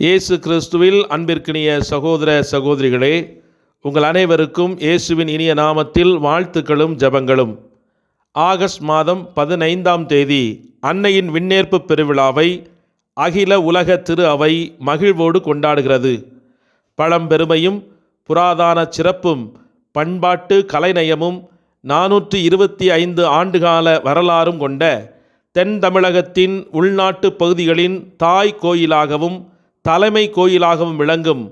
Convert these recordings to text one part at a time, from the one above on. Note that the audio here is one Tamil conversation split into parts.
இயேசு கிறிஸ்துவில் அன்பிற்கினிய சகோதர சகோதரிகளே உங்கள் அனைவருக்கும் இயேசுவின் இனிய நாமத்தில் வாழ்த்துக்களும் ஜெபங்களும். ஆகஸ்ட் மாதம் பதினைந்தாம் தேதி அன்னையின் விண்ணேற்பு பெருவிழாவை அகில உலக திரு அவை மகிழ்வோடு கொண்டாடுகிறது. பழம்பெருமையும் புராதான சிறப்பும் பண்பாட்டு கலைநயமும் நானூற்றி இருபத்தி ஐந்து ஆண்டுகால வரலாறும் கொண்ட தென் தமிழகத்தின் உள்நாட்டு பகுதிகளின் தாய் கோயிலாகவும் தலைமை கோயிலாகவும் விளங்கும்.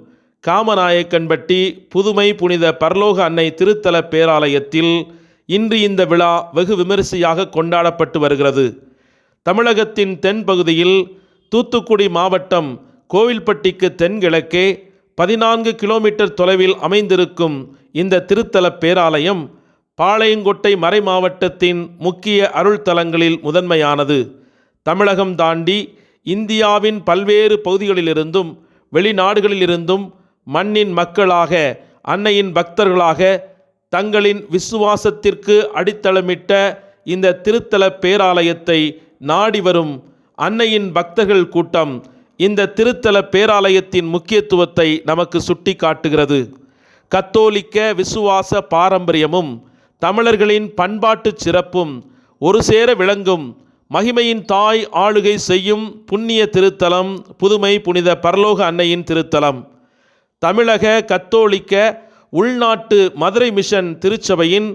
காமநாயக்கன்பட்டி புதுமை புனித பரலோக அன்னை திருத்தல பேராலயத்தில் இன்று இந்த விழா வெகு விமரிசையாக கொண்டாடப்பட்டு வருகிறது. தமிழகத்தின் தென்பகுதியில் தூத்துக்குடி மாவட்டம் கோவில்பட்டிக்கு தென்கிழக்கே பதினான்கு கிலோமீட்டர் தொலைவில் அமைந்திருக்கும் இந்த திருத்தல பேராலயம் பாளையங்கோட்டை மறை மாவட்டத்தின் முக்கிய அருள் தலங்களில் முதன்மையானது. தமிழகம் தாண்டி இந்தியாவின் பல்வேறு பகுதிகளிலிருந்தும் வெளிநாடுகளிலிருந்தும் மண்ணின் மக்களாக அன்னையின் பக்தர்களாக தங்களின் விசுவாசத்திற்கு அடித்தளமிட்ட இந்த திருத்தல பேராலயத்தை நாடி வரும் அன்னையின் பக்தர்கள் கூட்டம் இந்த திருத்தல பேராலயத்தின் முக்கியத்துவத்தை நமக்கு சுட்டி காட்டுகிறது கத்தோலிக்க விசுவாச பாரம்பரியமும் தமிழர்களின் பண்பாட்டு சிறப்பும் ஒரு சேர விளங்கும் மகிமையின் தாய் ஆளுகை செய்யும் புண்ணிய திருத்தலம் புதுமை புனித பரலோக அன்னையின் திருத்தலம். தமிழக கத்தோலிக்க உள்நாட்டு மதுரை மிஷன் திருச்சபையின்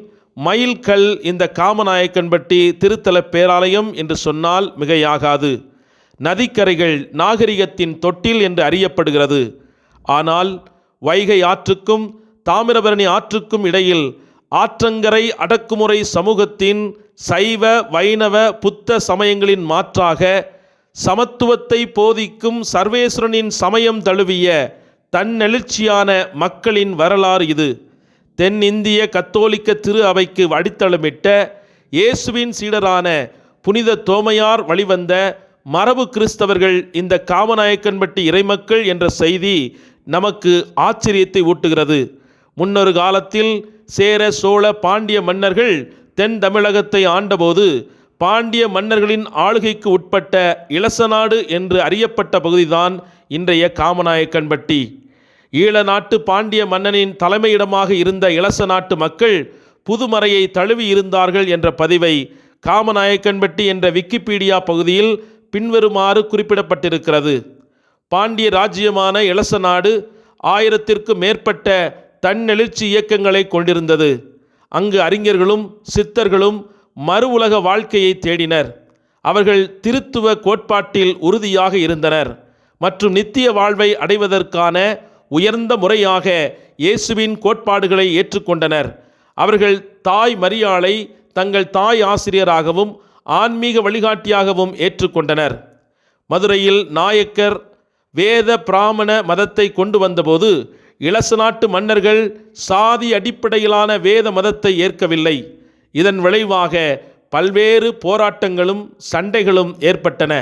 மயில்கல் இந்த காமநாயக்கன்பட்டி திருத்தல பேராலயம் என்று சொன்னால் மிகையாகாது. நதிக்கரைகள் நாகரிகத்தின் தொட்டில் என்று அறியப்படுகிறது. ஆனால் வைகை ஆற்றுக்கும் தாமிரபரணி ஆற்றுக்கும் இடையில் ஆற்றங்கரை அடக்குமுறை சமூகத்தின் சைவ வைணவ புத்த சமயங்களின் மாற்றாக சமத்துவத்தை போதிக்கும் சர்வேஸ்வரனின் சமயம் தழுவிய தன்னெழுச்சியான மக்களின் வரலாறு இது. தென்னிந்திய கத்தோலிக்க திரு அவைக்கு அடித்தளமிட்ட இயேசுவின் சீடரான புனித தோமையார் வழிவந்த மரபு கிறிஸ்தவர்கள் இந்த காமநாயக்கன்பட்டி இறைமக்கள் என்ற செய்தி நமக்கு ஆச்சரியத்தை ஊட்டுகிறது. முன்னொரு காலத்தில் சேர சோழ பாண்டிய மன்னர்கள் தென் தமிழகத்தை ஆண்டபோது பாண்டிய மன்னர்களின் ஆளுகைக்கு உட்பட்ட இளசநாடு என்று அறியப்பட்ட பகுதிதான் இன்றைய காமநாயக்கன்பட்டி ஈழ நாட்டு பாண்டிய மன்னனின் தலைமையிடமாக இருந்த இளச நாட்டு மக்கள் புதுமறையை தழுவி இருந்தார்கள் என்ற பதிவை காமநாயக்கன்பட்டி என்ற விக்கிபீடியா பகுதியில் பின்வருமாறு குறிப்பிடப்பட்டிருக்கிறது. பாண்டிய ராஜ்யமான இளச நாடு ஆயிரத்திற்கும் மேற்பட்ட தன்னெழுச்சி இயக்கங்களை கொண்டிருந்தது. அங்கு அறிஞர்களும் சித்தர்களும் மறு உலக வாழ்க்கையை தேடினர். அவர்கள் திருத்துவ கோட்பாட்டில் உறுதியாக இருந்தனர் மற்றும் நித்திய வாழ்வை அடைவதற்கான உயர்ந்த முறையாக இயேசுவின் கோட்பாடுகளை ஏற்றுக்கொண்டனர். அவர்கள் தாய் மரியாளை தங்கள் தாய் ஆசிரியராகவும் ஆன்மீக வழிகாட்டியாகவும் ஏற்றுக்கொண்டனர். மதுரையில் நாயக்கர் வேத பிராமண மதத்தை கொண்டு வந்தபோது இளச நாட்டு மன்னர்கள் சாதி அடிப்படையிலான வேத மதத்தை ஏற்கவில்லை. இதன் விளைவாக பல்வேறு போராட்டங்களும் சண்டைகளும் ஏற்பட்டன.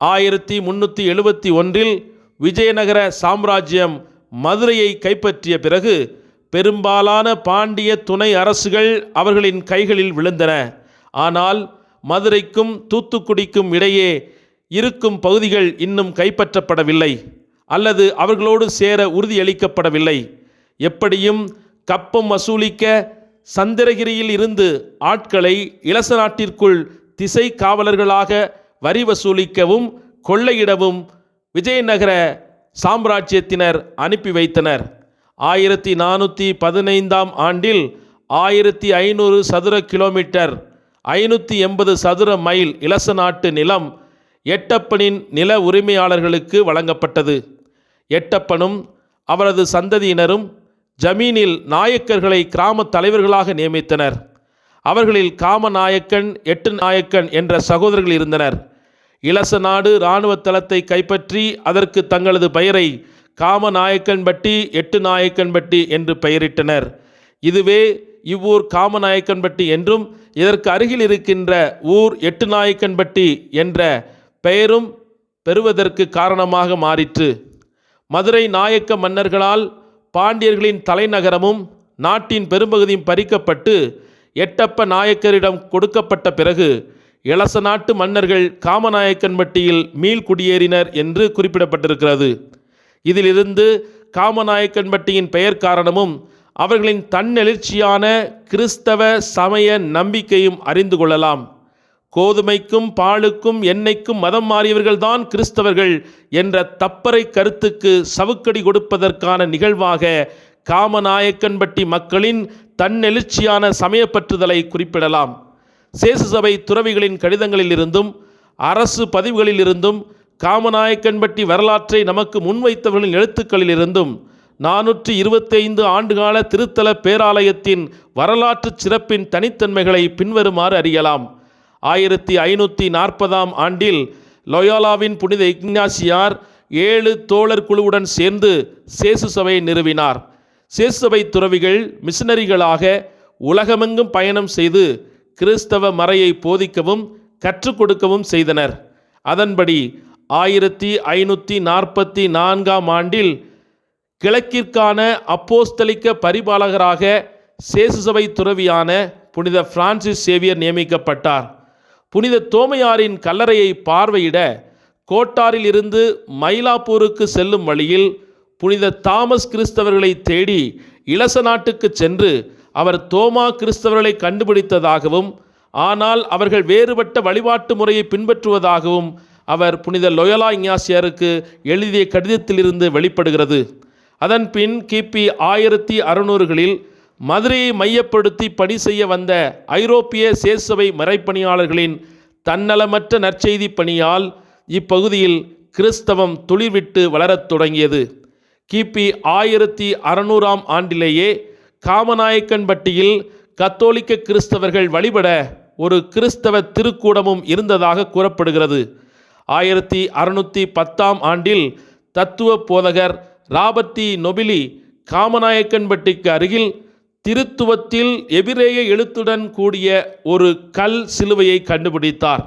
ஆயிரத்தி முன்னூற்றி எழுபத்தி ஒன்றில் விஜயநகர சாம்ராஜ்யம் மதுரையை கைப்பற்றிய பிறகு பெரும்பாலான பாண்டிய துணை அரசுகள் அவர்களின் கைகளில் விழுந்தன. ஆனால் மதுரைக்கும் தூத்துக்குடிக்கும் இடையே இருக்கும் பகுதிகள் இன்னும் கைப்பற்றப்படவில்லை. அல்லது அவர்களோடு சேர உறுதியளிக்கப்படவில்லை. எப்படியும் கப்பம் வசூலிக்க சந்திரகிரியில் இருந்து ஆட்களை இளச நாட்டிற்குள் திசை காவலர்களாக வரி வசூலிக்கவும் கொள்ளையிடவும் விஜயநகர சாம்ராஜ்யத்தினர் அனுப்பி வைத்தனர். ஆயிரத்தி நானூற்றி பதினைந்தாம் ஆண்டில் ஆயிரத்தி ஐநூறு சதுர கிலோமீட்டர் ஐநூற்றி எண்பது சதுர மைல் இளச நாட்டு நிலம் எட்டப்பனின் நில உரிமையாளர்களுக்கு வழங்கப்பட்டது. எட்டப்பனும் அவரது சந்ததியினரும் ஜமீனில் நாயக்கர்களை கிராம தலைவர்களாக நியமித்தனர். அவர்களில் காமநாயக்கன் எட்டு நாயக்கன் என்ற சகோதரர்கள் இருந்தனர். இளச நாடு இராணுவ தளத்தை கைப்பற்றி அதற்கு தங்களது பெயரை காமநாயக்கன்பட்டி எட்டு நாயக்கன்பட்டி என்று பெயரிட்டனர். இதுவே இவ்வூர் காமநாயக்கன்பட்டி என்றும் இதற்கு அருகில் இருக்கின்ற ஊர் எட்டு நாயக்கன்பட்டி என்ற பெயரும் பெறுவதற்கு காரணமாக மாறிற்று. மதுரை நாயக்க மன்னர்களால் பாண்டியர்களின் தலைநகரமும் நாட்டின் பெரும்பகுதியும் பறிக்கப்பட்டு எட்டப்ப நாயக்கரிடம் கொடுக்கப்பட்ட பிறகு இளச நாட்டு மன்னர்கள் காமநாயக்கன்பட்டியில் மீள் குடியேறினர் என்று குறிப்பிடப்பட்டிருக்கிறது. இதிலிருந்து காமநாயக்கன்பட்டியின் பெயர் காரணமும் அவர்களின் தன்னெழுச்சியான கிறிஸ்தவ சமய நம்பிக்கையும் அறிந்து கொள்ளலாம். கோதுமைக்கும் பாலுக்கும் எண்ணெய்க்கும் மதம் மாறியவர்கள்தான் கிறிஸ்தவர்கள் என்ற தப்பறை கருத்துக்கு சவுக்கடி கொடுப்பதற்கான நிகழ்வாக காமநாயக்கன்பட்டி மக்களின் தன்னெழுச்சியான சமயப்பற்றுதலை குறிப்பிடலாம். சேசு சபை துறவிகளின் கடிதங்களிலிருந்தும் அரசு பதிவுகளிலிருந்தும் காமநாயக்கன்பட்டி வரலாற்றை நமக்கு முன்வைத்தவர்களின் எழுத்துக்களிலிருந்தும் நானூற்றி இருபத்தைந்து ஆண்டுகால திருத்தல பேராலயத்தின் வரலாற்று சிறப்பின் தனித்தன்மைகளை பின்வருமாறு அறியலாம். ஆயிரத்தி ஐநூற்றி நாற்பதாம் ஆண்டில் லொயோலாவின் புனித இக்னாசியார் ஏழு தோழர் குழுவுடன் சேர்ந்து சேசு சபையை நிறுவினார். சேசு சபை துறவிகள் மிஷனரிகளாக உலகமெங்கும் பயணம் செய்து கிறிஸ்தவ மறையை போதிக்கவும் கற்றுக் கொடுக்கவும் செய்தனர். அதன்படி ஆயிரத்தி ஐநூற்றி நாற்பத்தி நான்காம் ஆண்டில் கிழக்கிற்கான அப்போஸ்தலிக்க பரிபாலகராக சேசு சபை துறவியான புனித பிரான்சிஸ் சேவியர் நியமிக்கப்பட்டார். புனித தோமையாரின் கல்லறையை பார்வையிட கோட்டாரில் இருந்து மயிலாப்பூருக்கு செல்லும் வழியில் புனித தாமஸ் கிறிஸ்தவர்களை தேடி இளச நாட்டுக்கு சென்று அவர் தோமா கிறிஸ்தவர்களை கண்டுபிடித்ததாகவும் ஆனால் அவர்கள் வேறுபட்ட வழிபாட்டு முறையை பின்பற்றுவதாகவும் அவர் புனித லொயலா இஞ்ஞாசியாருக்கு எழுதிய கடிதத்திலிருந்து வெளிப்படுகிறது. அதன் பின் கிபி ஆயிரத்தி அறுநூறுகளில் மதுரையை மையப்படுத்தி பணி செய்ய வந்த ஐரோப்பிய சேசவை மறைப்பணியாளர்களின் தன்னலமற்ற நற்செய்தி பணியால் இப்பகுதியில் கிறிஸ்தவம் துளிர்விட்டு வளரத் தொடங்கியது. கிபி ஆயிரத்தி அறுநூறாம் ஆண்டிலேயே காமநாயக்கன்பட்டியில் கத்தோலிக்க கிறிஸ்தவர்கள் வழிபட ஒரு கிறிஸ்தவ திருக்கூடமும் இருந்ததாக கூறப்படுகிறது. ஆயிரத்தி அறுநூற்றி பத்தாம் ஆண்டில் தத்துவ போதகர் ராபர்த்தி நொபிலி காமநாயக்கன்பட்டிக்கு அருகில் திருத்துவத்தில் எபிரேய எழுத்துடன் கூடிய ஒரு கல் சிலுவையை கண்டுபிடித்தார்.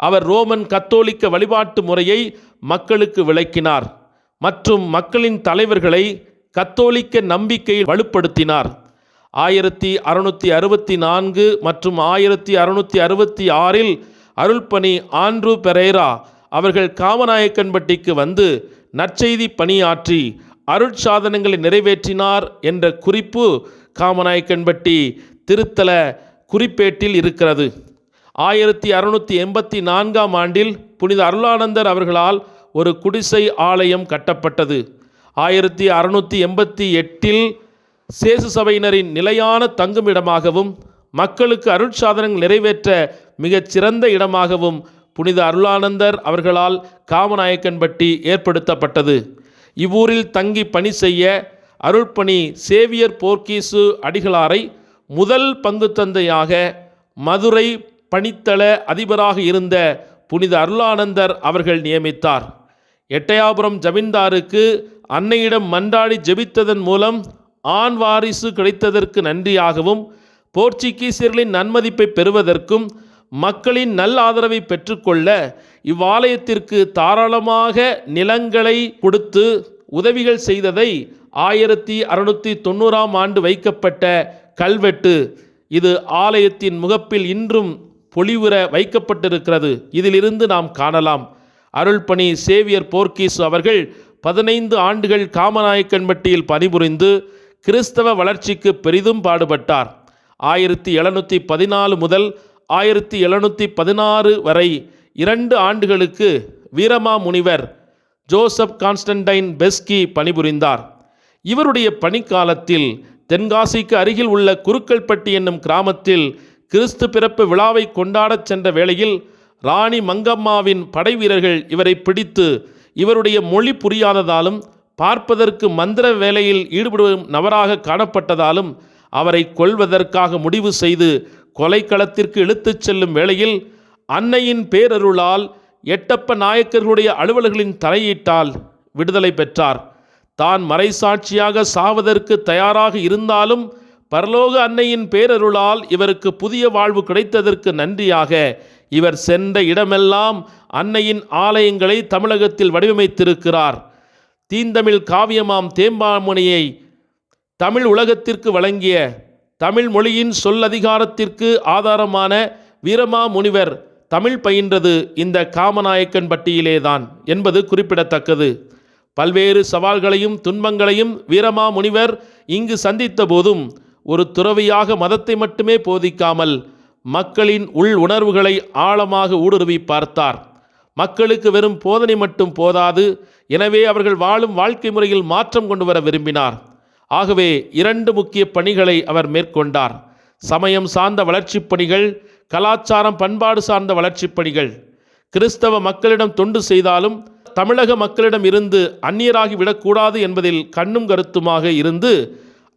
அவர் ரோமன் கத்தோலிக்க வழிபாட்டு முறையை மக்களுக்கு விளக்கினார் மற்றும் மக்களின் தலைவர்களை கத்தோலிக்க நம்பிக்கையில் வலுப்படுத்தினார். ஆயிரத்தி அறுநூற்றி அறுபத்தி நான்கு மற்றும் ஆயிரத்தி அறுநூற்றி அறுபத்தி ஆறில் அருள்பணி ஆண்ட்ரூ பெரேரா அவர்கள் காமநாயக்கன்பட்டிக்கு வந்து நற்செய்தி பணியாற்றி அருட்சாதனங்களை நிறைவேற்றினார் என்ற குறிப்பு காமநாயக்கன்பட்டி திருத்தல குறிப்பேட்டில் இருக்கிறது. ஆயிரத்தி அறுநூற்றி எண்பத்தி நான்காம் ஆண்டில் புனித அருளானந்தர் அவர்களால் ஒரு குடிசை ஆலயம் கட்டப்பட்டது. ஆயிரத்தி அறுநூற்றி எண்பத்தி எட்டில் சேசு சபையினரின் நிலையான தங்குமிடமாகவும் மக்களுக்கு அருட்சாதனங்கள் நிறைவேற்ற மிகச் சிறந்த இடமாகவும் புனித அருளானந்தர் அவர்களால் காமநாயக்கன்பட்டி ஏற்படுத்தப்பட்டது. இவ்வூரில் தங்கி பணி செய்ய அருள்பணி சேவியர் போர்க்கீசு அடிகளாரை முதல் பங்கு தந்தையாக மதுரை பணித்தள அதிபராக இருந்த புனித அருளானந்தர் அவர்கள் நியமித்தார். எட்டயாபுரம் ஜமீன்தாருக்கு அன்னையிடம் மன்றாடி ஜெபித்ததன் மூலம் ஆண் வாரிசு கிடைத்ததற்கு நன்றியாகவும் போர்ச்சுகீசியர்களின் நன்மதிப்பை பெறுவதற்கும் மக்களின் நல் ஆதரவை பெற்றுக்கொள்ள இவ்வாலயத்திற்கு தாராளமாக நிலங்களை கொடுத்து உதவிகள் செய்ததை ஆயிரத்தி அறுநூற்றி தொண்ணூறாம் ஆண்டு வைக்கப்பட்ட கல்வெட்டு. இது ஆலயத்தின் முகப்பில் இன்றும் பொலிவுற வைக்கப்பட்டிருக்கிறது. இதிலிருந்து நாம் காணலாம். அருள்பணி சேவியர் போர்க்கீஸ் அவர்கள் பதினைந்து ஆண்டுகள் காமநாயக்கன்பட்டியில் பணிபுரிந்து கிறிஸ்தவ வளர்ச்சிக்கு பெரிதும் பாடுபட்டார். ஆயிரத்தி எழுநூற்றி பதினாலு முதல் ஆயிரத்தி எழுநூற்றி பதினாறு வரை இரண்டு ஆண்டுகளுக்கு வீரமா முனிவர் ஜோசப் கான்ஸ்டன்டைன் பெஸ்கி பணிபுரிந்தார். இவருடைய பணிக்காலத்தில் தென்காசிக்கு அருகில் உள்ள குருக்கல்பட்டி என்னும் கிராமத்தில் கிறிஸ்து பிறப்பு விழாவை கொண்டாடச் சென்ற வேளையில் ராணி மங்கம்மாவின் படை வீரர்கள் இவரை பிடித்து இவருடைய மொழி புரியாததாலும் பார்ப்பதற்கு மந்திர வேலையில் ஈடுபடும் நபராக காணப்பட்டதாலும் அவரை கொல்வதற்காக முடிவு செய்து கொலைக்களத்திற்கு இழுத்துச் செல்லும் வேளையில் அன்னையின் பேரருளால் எட்டப்ப நாயக்கர்களுடைய அலுவலர்களின் தலையீட்டால் விடுதலை பெற்றார். தான் மறைசாட்சியாக சாவதற்கு தயாராக இருந்தாலும் பரலோக அன்னையின் பேரருளால் இவருக்கு புதிய வாழ்வு கிடைத்ததற்கு நன்றியாக இவர் சென்ற இடமெல்லாம் அன்னையின் ஆலயங்களை தமிழகத்தில் வடிவமைத்திருக்கிறார். தீந்தமிழ் காவியமாம் தேம்பாமணியை தமிழ் உலகத்திற்கு வழங்கிய தமிழ் மொழியின் சொல்லதிகாரத்திற்கு ஆதாரமான வீரமாமுனிவர் தமிழ் பயின்றது இந்த காமநாயக்கன் பட்டியிலேதான் என்பது குறிப்பிடத்தக்கது. பல்வேறு சவால்களையும் துன்பங்களையும் வீரமா முனிவர் இங்கு சந்தித்த போதும் ஒரு துறவியாக மதத்தை மட்டுமே போதிக்காமல் மக்களின் உள் உணர்வுகளை ஆழமாக ஊடுருவி பார்த்தார். மக்களுக்கு வெறும் போதனை மட்டும் போதாது எனவே அவர்கள் வாழும் வாழ்க்கை முறையில் மாற்றம் கொண்டு வர விரும்பினார். ஆகவே இரண்டு முக்கிய பணிகளை அவர் மேற்கொண்டார். சமயம் சார்ந்த வளர்ச்சிப் பணிகள் கலாச்சாரம் பண்பாடு சார்ந்த வளர்ச்சிப் பணிகள். கிறிஸ்தவ மக்களிடம் தொண்டு செய்தாலும் தமிழக மக்களிடம் இருந்து அந்நியராகி விடக்கூடாது என்பதில் கண்ணும் கருத்துமாக இருந்து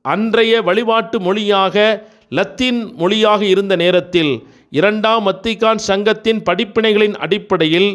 அன்றைய வழிபாட்டு மொழியாக லத்தீன் மொழியாக இருந்த நேரத்தில் இரண்டாம் மத்திகான் சங்கத்தின் படிப்பினைகளின் அடிப்படையில்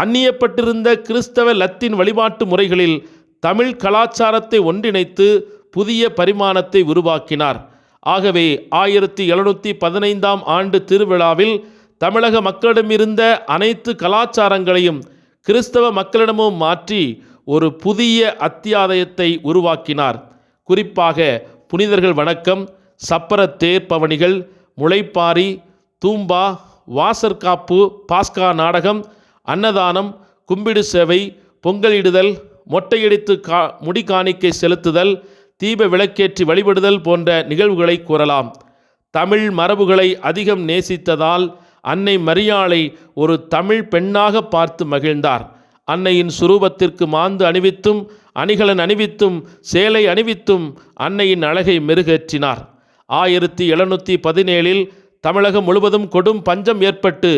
அந்நியப்பட்டிருந்த கிறிஸ்தவ லத்தீன் வழிபாட்டு முறைகளில் தமிழ் கலாச்சாரத்தை ஒன்றிணைத்து புதிய பரிமாணத்தை உருவாக்கினார். ஆகவே ஆயிரத்தி எழுநூற்றி பதினைந்தாம் ஆண்டு திருவிழாவில் தமிழக மக்களிடமிருந்த அனைத்து கலாச்சாரங்களையும் கிறிஸ்தவ மக்களிடமும் மாற்றி ஒரு புதிய அத்தியாதயத்தை உருவாக்கினார். குறிப்பாக புனிதர்கள் வணக்கம் சப்பர தேர் பவனிகள் முளைப்பாரி தூம்பா வாசற்காப்பு பாஸ்கா நாடகம் அன்னதானம் கும்பிடு சேவை பொங்கலிடுதல் மொட்டையடித்து கா முடி காணிக்கை செலுத்துதல் தீப விளக்கேற்றி வழிபடுதல் போன்ற நிகழ்வுகளை கூறலாம். தமிழ் மரபுகளை அதிகம் நேசித்ததால் அன்னை மரியாளை ஒரு தமிழ் பெண்ணாக பார்த்து மகிழ்ந்தார். அன்னையின் சுரூபத்திற்கு மாந்து அணிவித்தும் அணிகலன் அணிவித்தும் சேலை அணிவித்தும் அன்னையின் அழகை மெருகேற்றினார். ஆயிரத்தி எழுநூற்றி பதினேழில் தமிழகம் முழுவதும் கொடும் பஞ்சம் ஏற்பட்டு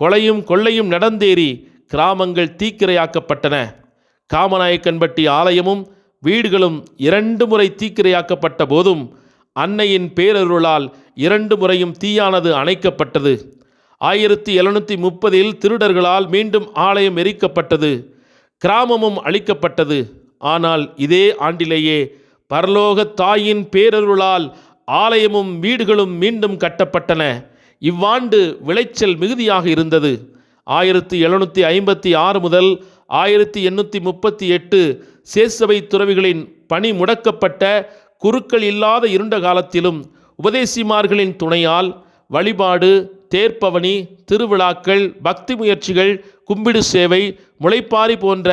கொலையும் கொள்ளையும் நடந்தேறி கிராமங்கள் தீக்கிரையாக்கப்பட்டன. காமநாயக்கன்பட்டி ஆலயமும் வீடுகளும் இரண்டு முறை தீக்கிரையாக்கப்பட்ட போதும் அன்னையின் பேரருளால் இரண்டு முறையும் தீயானது அணைக்கப்பட்டது. ஆயிரத்தி எழுநூற்றி முப்பதில் திருடர்களால் மீண்டும் ஆலயம் எரிக்கப்பட்டது. கிராமமும் அழிக்கப்பட்டது. ஆனால் இதே ஆண்டிலேயே பரலோக தாயின் பேரருளால் ஆலயமும் வீடுகளும் மீண்டும் கட்டப்பட்டன. இவ்வாண்டு விளைச்சல் மிகுதியாக இருந்தது. ஆயிரத்தி எழுநூற்றி ஐம்பத்தி ஆறு முதல் ஆயிரத்தி எண்ணூற்றி முப்பத்தி எட்டு சேசவை துறவிகளின் பணி முடக்கப்பட்ட குருக்கள் இல்லாத இருண்ட காலத்திலும் உபதேசிமார்களின் துணையால் வழிபாடு தேர்ப்பவனி திருவிழாக்கள் பக்தி முயற்சிகள் கும்பிடு சேவை முளைப்பாரி போன்ற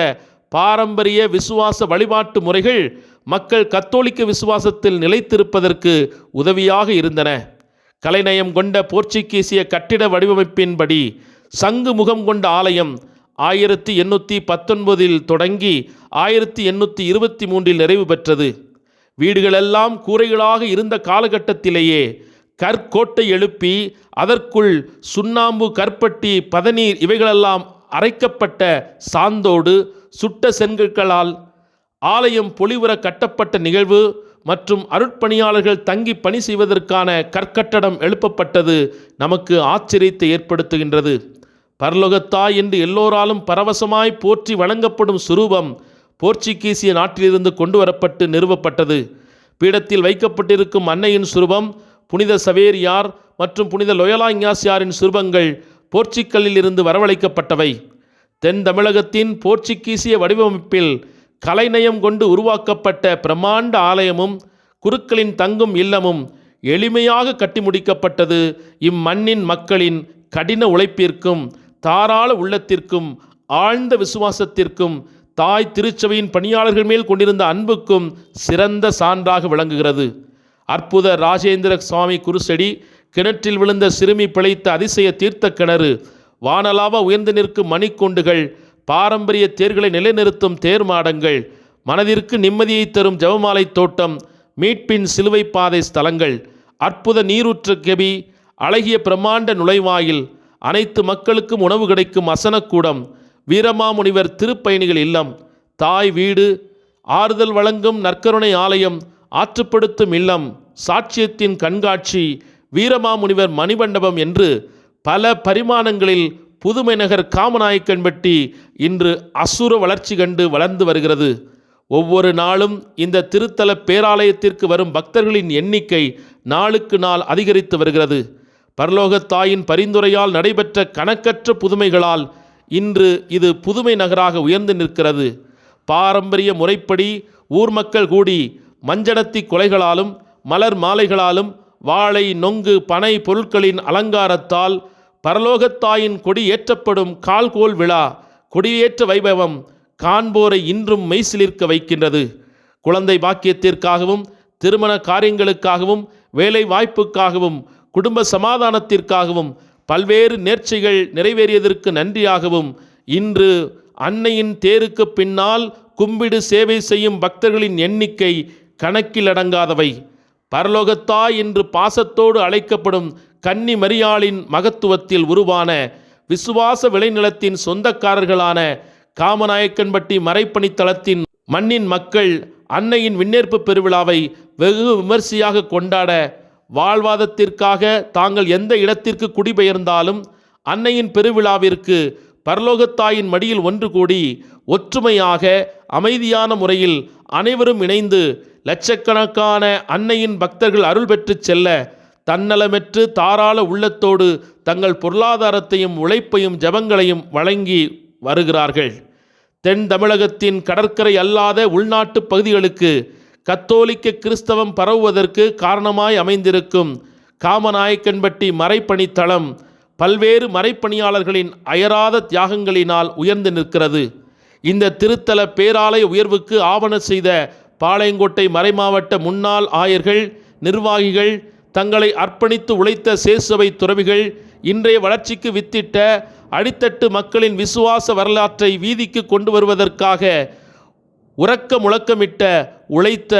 பாரம்பரிய விசுவாச வழிபாட்டு முறைகள் மக்கள் கத்தோலிக்க விசுவாசத்தில் நிலைத்திருப்பதற்கு உதவியாக இருந்தன. கலைநயம் கொண்ட போர்ச்சுகீசிய கட்டிட வடிவமைப்பின்படி சங்கு முகம் கொண்ட ஆலயம் ஆயிரத்தி எண்ணூற்றி பத்தொன்பதில் தொடங்கி ஆயிரத்தி எண்ணூற்றி இருபத்தி மூன்றில் நிறைவு பெற்றது. வீடுகளெல்லாம் கூரைகளாக இருந்த காலகட்டத்திலேயே கற்கோட்டை எழுப்பி அதற்குள் சுண்ணாம்பு கற்பட்டி பதநீர் இவைகளெல்லாம் அரைக்கப்பட்ட சாந்தோடு சுட்ட செங்கற்களால் ஆலயம் பொலிவுற கட்டப்பட்ட நிகழ்வு மற்றும் அருட்பணியாளர்கள் தங்கி பணி செய்வதற்கான கற்கட்டடம் எழுப்பப்பட்டது நமக்கு ஆச்சரியத்தை ஏற்படுத்துகின்றது. பரலோகத்தாய் என்று எல்லோராலும் பரவசமாய் போற்றி வணங்கப்படும் சுரூபம் போர்ச்சுகீசிய நாட்டிலிருந்து கொண்டு வரப்பட்டு நிறுவப்பட்டது. பீடத்தில் வைக்கப்பட்டிருக்கும் அன்னையின் சுரூபம் புனித சவேரியார் மற்றும் புனித லொயலா இஞ்ஞாசியாரின் சுரூபங்கள் போர்ச்சுக்கல்லில் இருந்து வரவழைக்கப்பட்டவை. தென் தமிழகத்தின் போர்ச்சுகீசிய வடிவமைப்பில் கலைநயம் கொண்டு உருவாக்கப்பட்ட பிரம்மாண்ட ஆலயமும் குருக்களின் தங்கும் இல்லமும் எளிமையாக கட்டி முடிக்கப்பட்டது இம்மண்ணின் மக்களின் கடின உழைப்பிற்கும் தாராள உள்ளத்திற்கும் ஆழ்ந்த விசுவாசத்திற்கும் தாய் திருச்சபையின் பணியாளர்கள் மேல் கொண்டிருந்த அன்புக்கும் சிறந்த சான்றாக விளங்குகிறது. அற்புத ராஜேந்திர சுவாமி குருசடி கிணற்றில் விழுந்த சிறுமி பிழைத்த அதிசய தீர்த்த கிணறு வானலாவ உயர்ந்து நிற்கும் மணிக்கொண்டுகள் பாரம்பரிய தேர்களை நிலைநிறுத்தும் தேர் மாடங்கள் மனதிற்கு நிம்மதியை தரும் ஜெபமாலை தோட்டம் மீட்பின் சிலுவை பாதை ஸ்தலங்கள் அற்புத நீரூற்று கெபி அழகிய பிரம்மாண்ட நுழைவாயில் அனைத்து மக்களுக்கும் உணவு கிடைக்கும் அசனக்கூடம். வீரமாமுனிவர் திருப்பயணிகள் இல்லம். தாய் வீடு ஆறுதல் வழங்கும் நற்கருணை ஆலயம் ஆற்றுப்படுத்தும் இல்லம் சாட்சியத்தின் கண்காட்சி வீரமாமுனிவர் மணிமண்டபம் என்று பல பரிமாணங்களில் புதுமை நகர் காமநாயக்கன்பட்டி இன்று அசுர வளர்ச்சி கண்டு வளர்ந்து வருகிறது. ஒவ்வொரு நாளும் இந்த திருத்தல பேராலயத்திற்கு வரும் பக்தர்களின் எண்ணிக்கை நாளுக்கு நாள் அதிகரித்து வருகிறது. பரலோகத் தாயின் பரிந்துரையால் நடைபெற்ற கணக்கற்ற புதுமைகளால் இன்று இது புதுமை நகராக உயர்ந்து நிற்கிறது. பாரம்பரிய முறைப்படி ஊர் மக்கள் கூடி மஞ்சனத்தி கொலைகளாலும் மலர் மாலைகளாலும் வாழை நொங்கு பனை பொருட்களின் அலங்காரத்தால் பரலோகத்தாயின் கொடி ஏற்றப்படும் கால்கோல் விழா கொடியேற்ற வைபவம் காண்போரை இன்றும் மெய்சிலிர்க்க வைக்கின்றது. குழந்தை பாக்கியத்திற்காகவும் திருமண காரியங்களுக்காகவும் வேலை வாய்ப்புக்காகவும் குடும்ப சமாதானத்திற்காகவும் பல்வேறு நேர்ச்சிகள் நிறைவேறியதற்கு நன்றியாகவும் இன்று அன்னையின் தேருக்கு பின்னால் கும்பிடு சேவை செய்யும் பக்தர்களின் எண்ணிக்கை கணக்கில் அடங்காதவை பரலோகத்தாய் என்று பாசத்தோடு அழைக்கப்படும் கன்னி மரியாளின் மகத்துவத்தில் உருவான விசுவாச விளைநிலத்தின் சொந்தக்காரர்களான காமநாயக்கன்பட்டி மறைப்பணித்தளத்தின் மண்ணின் மக்கள் அன்னையின் விண்ணேற்பு பெருவிழாவை வெகு விமர்சையாக கொண்டாட வாழ்வாதத்திற்காக தாங்கள் எந்த இடத்திற்கு குடிபெயர்ந்தாலும் அன்னையின் பெருவிழாவிற்கு பரலோகத்தாயின் மடியில் ஒன்று கூடி ஒற்றுமையாக அமைதியான முறையில் அனைவரும் இணைந்து லட்சக்கணக்கான அன்னையின் பக்தர்கள் அருள் பெற்று செல்ல தன்னலமெற்று தாராள உள்ளத்தோடு தங்கள் பொருளாதாரத்தையும் உழைப்பையும் ஜபங்களையும் வழங்கி வருகிறார்கள். தென் தமிழகத்தின் கடற்கரை அல்லாத உள்நாட்டு பகுதிகளுக்கு கத்தோலிக்க கிறிஸ்தவம் பரவுவதற்கு காரணமாய் அமைந்திருக்கும் காமநாயக்கன்பட்டி மறைப்பணித்தளம் பல்வேறு மறைப்பணியாளர்களின் அயராத தியாகங்களினால் உயர்ந்து நிற்கிறது. இந்த திருத்தல பேராலய உயர்வுக்கு ஆவண செய்த பாளையங்கோட்டை மறைமாவட்ட முன்னாள் ஆயர்கள் நிர்வாகிகள் தங்களை அர்ப்பணித்து உழைத்த சேசுவை துறவிகள் இன்றைய வளர்ச்சிக்கு வித்திட்ட அடித்தட்டு மக்களின் விசுவாச வரலாற்றை வீதிக்கு கொண்டு வருவதற்காக உறக்க முழக்கமிட்ட உழைத்த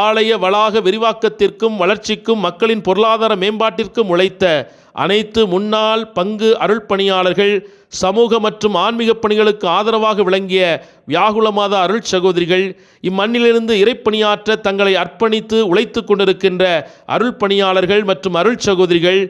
ஆலய வளாக விரிவாக்கத்திற்கும் வளர்ச்சிக்கும் மக்களின் பொருளாதார மேம்பாட்டிற்கும் உழைத்த அனைத்து முன்னாள் பங்கு அருள் பணியாளர்கள் சமூக மற்றும் ஆன்மீக பணிகளுக்கு ஆதரவாக விளங்கிய வியாகுலமாத அருள் சகோதரிகள் இம்மண்ணிலிருந்து இறைப்பணியாற்ற தங்களை அர்ப்பணித்து உழைத்து கொண்டிருக்கின்ற அருள் பணியாளர்கள் மற்றும் அருள் சகோதரிகள்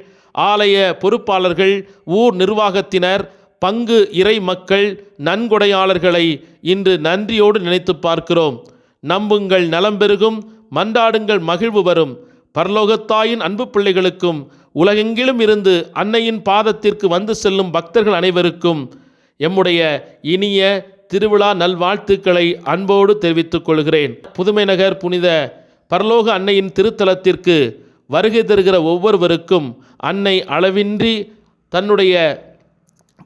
ஆலய பொறுப்பாளர்கள் ஊர் நிர்வாகத்தினர் பங்கு இறை மக்கள் நன்கொடையாளர்களை இன்று நன்றியோடு நினைத்து பார்க்கிறோம். நம்புங்கள் நலம் பெருகும் மன்றாடுங்கள் மகிழ்வு வரும். பரலோகத்தாயின் அன்பு பிள்ளைகளுக்கும் உலகெங்கிலும் இருந்து அன்னையின் பாதத்திற்கு வந்து செல்லும் பக்தர்கள் அனைவருக்கும் எம்முடைய இனிய திருவிழா நல்வாழ்த்துக்களை அன்போடு தெரிவித்துக் கொள்கிறேன். புதுமை நகர் புனித பரலோக அன்னையின் திருத்தலத்திற்கு வருகை தருகிற ஒவ்வொருவருக்கும் அன்னை அளவின்றி தன்னுடைய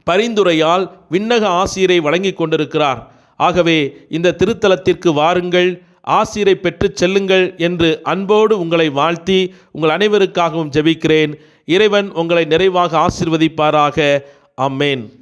பரிந்துரையால் விண்ணக ஆசிரியரை வழங்கி கொண்டிருக்கிறார். ஆகவே இந்த திருத்தலத்திற்கு வாருங்கள் ஆசிரியரை பெற்றுச் செல்லுங்கள் என்று அன்போடு உங்களை வாழ்த்தி உங்கள் அனைவருக்காகவும் ஜெபிக்கிறேன். இறைவன் உங்களை நிறைவாக ஆசிர்வதிப்பாராக. அம்மேன்